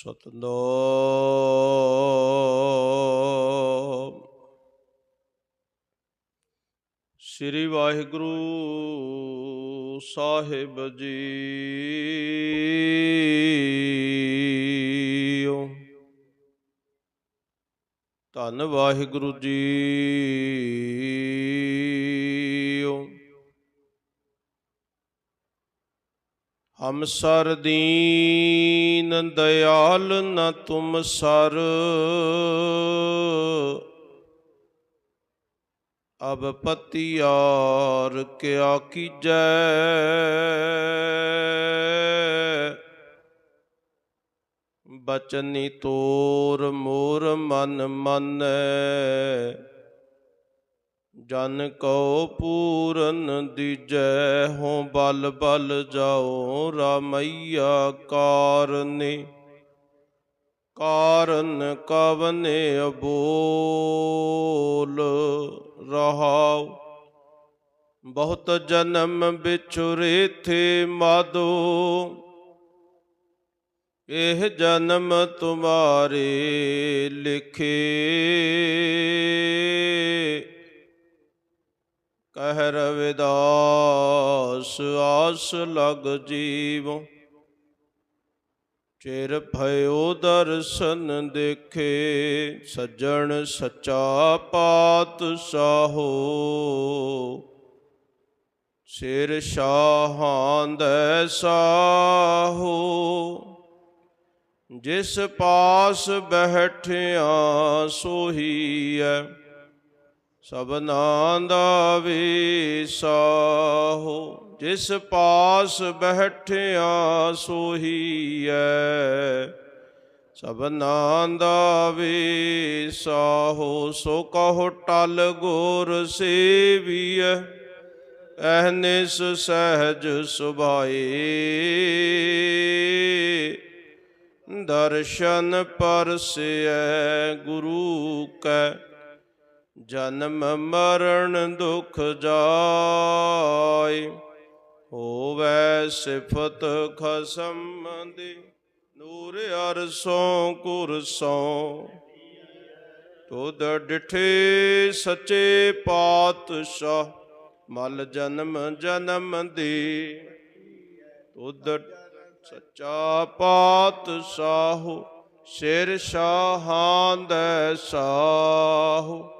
ਸਤਨਾਮ। ਸ੍ਰੀ ਵਾਹਿਗੁਰੂ ਸਾਹਿਬ ਜੀਓ ਧੰਨ ਵਾਹਿਗੁਰੂ ਜੀ। ਹਮ ਸਰ ਦੀਨ ਦਇਆਲ ਨ ਤੁਮ ਸਰ। ਅਬ ਪਤਿਆਰ ਕਿਆ ਕੀਜੈ। ਬਚਨੀ ਤੋਰ ਮੋਰ ਮਨ ਮਨ। ਜਨ ਕਉ ਪੂਰਨ ਦੀਜੈ ਹੋ ਬਲ ਬਲ ਜਾਓ ਰਾਮਈਆ ਕਾਰਨੇ। ਕਾਰਨ ਕਵਨੇ ਅਬੋਲ ਰਹਾਉ। ਬਹੁਤ ਜਨਮ ਵਿਛੁਰੇ ਥੇ ਮਾਦੋ। ਇਹ ਜਨਮ ਤੁਮਾਰੇ ਲਿਖੇ। ਕਹਿ ਰਵਿਦਾਸ, ਆਸ ਲਗ ਜੀਵ। ਚਿਰ ਭਇਓ ਦਰਸ਼ਨ ਦੇਖੇ, ਸੱਜਣ ਸੱਚਾ ਪਾਤ ਪਾਤਸ਼ਾਹੋ। ਸਿਰ ਸ਼ਾਹਾਂ ਦੇ ਸਾਹੋ। ਜਿਸ ਪਾਸ ਬਹਿਠਿਆ ਸੋਹੀਐ ਸਭਨਾਂ ਦਾ ਵਿਸਾਹੋ ਜਿਸ ਪਾਸ ਬਹਿਠਿਆ ਸੋਹੀਐ ਸਭਨਾਂ ਦਾ ਵਿਸਾਹੋ ਸੋ ਕਹੋ ਟਲ ਗੁਰ ਸੇਵੀਐ। ਅਹਨਿਸ ਸਹਿਜ ਸੁਭਾਏ। ਦਰਸ਼ਨ ਪਰਸਿਐ ਗੁਰੂ ਕੈ। ਜਨਮ ਮਰਨ ਦੁਖ ਜਾਏ, ਹੋਵੇ ਸਿਫਤ ਖਸਮ ਦੀ ਨੂਰ ਅਰਸੋਂ ਕੁਰਸੋਂ ਤੁਧ ਡਿਠੇ ਸੱਚੇ ਪਾਤਸ਼ਾਹ, ਮਲ ਜਨਮ ਜਨਮ ਦੀ। ਤੁਧ ਸੱਚਾ ਪਾਤਸ਼ਾਹ, ਸਿਰ ਸ਼ਾਹਾਂ ਦੇ ਸਾਹੋ।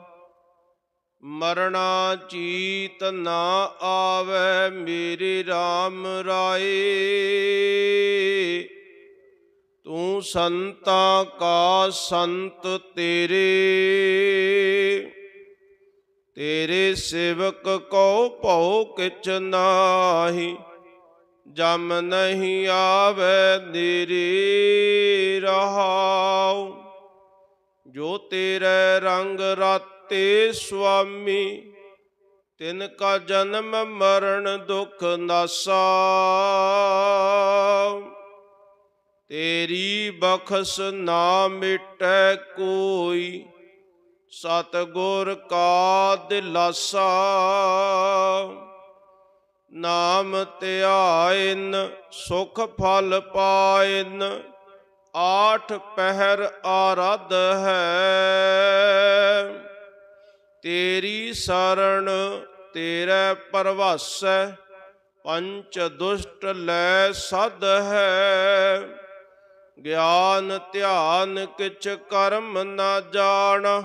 ਮਰਣਾ ਚੀਤ ਨਾ ਆਵੇ ਮੇਰੀ RAM ਰਾਏ। ਤੂੰ ਸੰਤਾ ਕਾ ਸੰਤ ਤੇਰੇ। ਤੇਰੇ ਸੇਵਕ ਕੋ ਭਉ ਕਿਛ ਨਾਹੀ। ਜਮ ਨਹੀਂ ਆਵੇ ਤੇਰੀ ਰਹਾਉ। ਜੋ ਤੇਰੇ ਰੰਗ ਰਾਤੇ ਤੇ ਸੁਆਮੀ, ਤਿਨ ਕਾ ਜਨਮ ਮਰਨ ਦੁਖ ਨਾਸਾ। ਤੇਰੀ ਬਖਸ਼ ਨਾ ਮਿਟੈ ਕੋਈ, ਸਤਗੁਰ ਕਾ ਦਿਲਾਸਾ। ਨਾਮ ਧਿਆਇਨ, ਸੁਖ ਫਲ ਪਾਇਨ, ਆਠ ਪਹਿਰ ਆਰਧ ਹੈ। ਤੇਰੀ ਸਰਣ ਤੇਰੇ ਪਰਵਾਸੈ, ਪੰਚ ਦੁਸ਼ਟ ਲੈ ਸਦ ਹੈ। ਗਿਆਨ ਧਿਆਨ ਕਿਛ ਕਰਮ ਨਾ ਜਾਣ,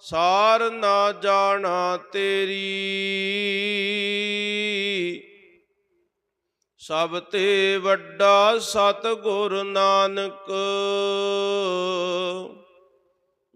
ਸਾਰ ਨਾ ਜਾਣਾ ਤੇਰੀ। ਸਭ ਤੇ ਵੱਡਾ ਸਤਿਗੁਰ ਨਾਨਕ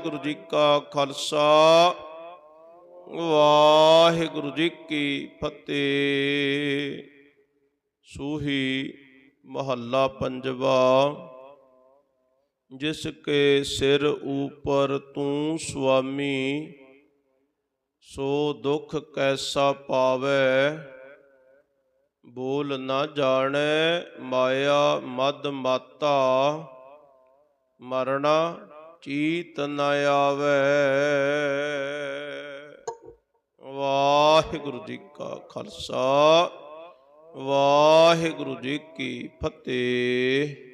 ਵਾਹਿਗੁਰੂ ਜੀ ਕਾ ਖਾਲਸਾ, ਵਾਹਿਗੁਰੂ ਜੀ ਕੀ ਫਤਿਹ। ਸੂਹੀ ਮਹੱਲਾ ਪੰਜਵਾ, ਜਿਸ ਕੇ ਸਿਰ ਉਪਰ ਤੂੰ ਸੁਆਮੀ, ਸੋ ਦੁਖ ਕੈਸਾ ਪਾਵੈ? ਬੋਲ ਨਾ ਜਾਣੈ ਮਾਇਆ ਮਦ ਮਾਤਾ, ਮਰਣਾ ਚੀਤ ਨ ਆਵੈ। ਵਾਹਿਗੁਰੂ ਜੀ ਕਾ ਖਾਲਸਾ। ਵਾਹਿਗੁਰੂ ਜੀ ਕੀ ਫਤਿਹ।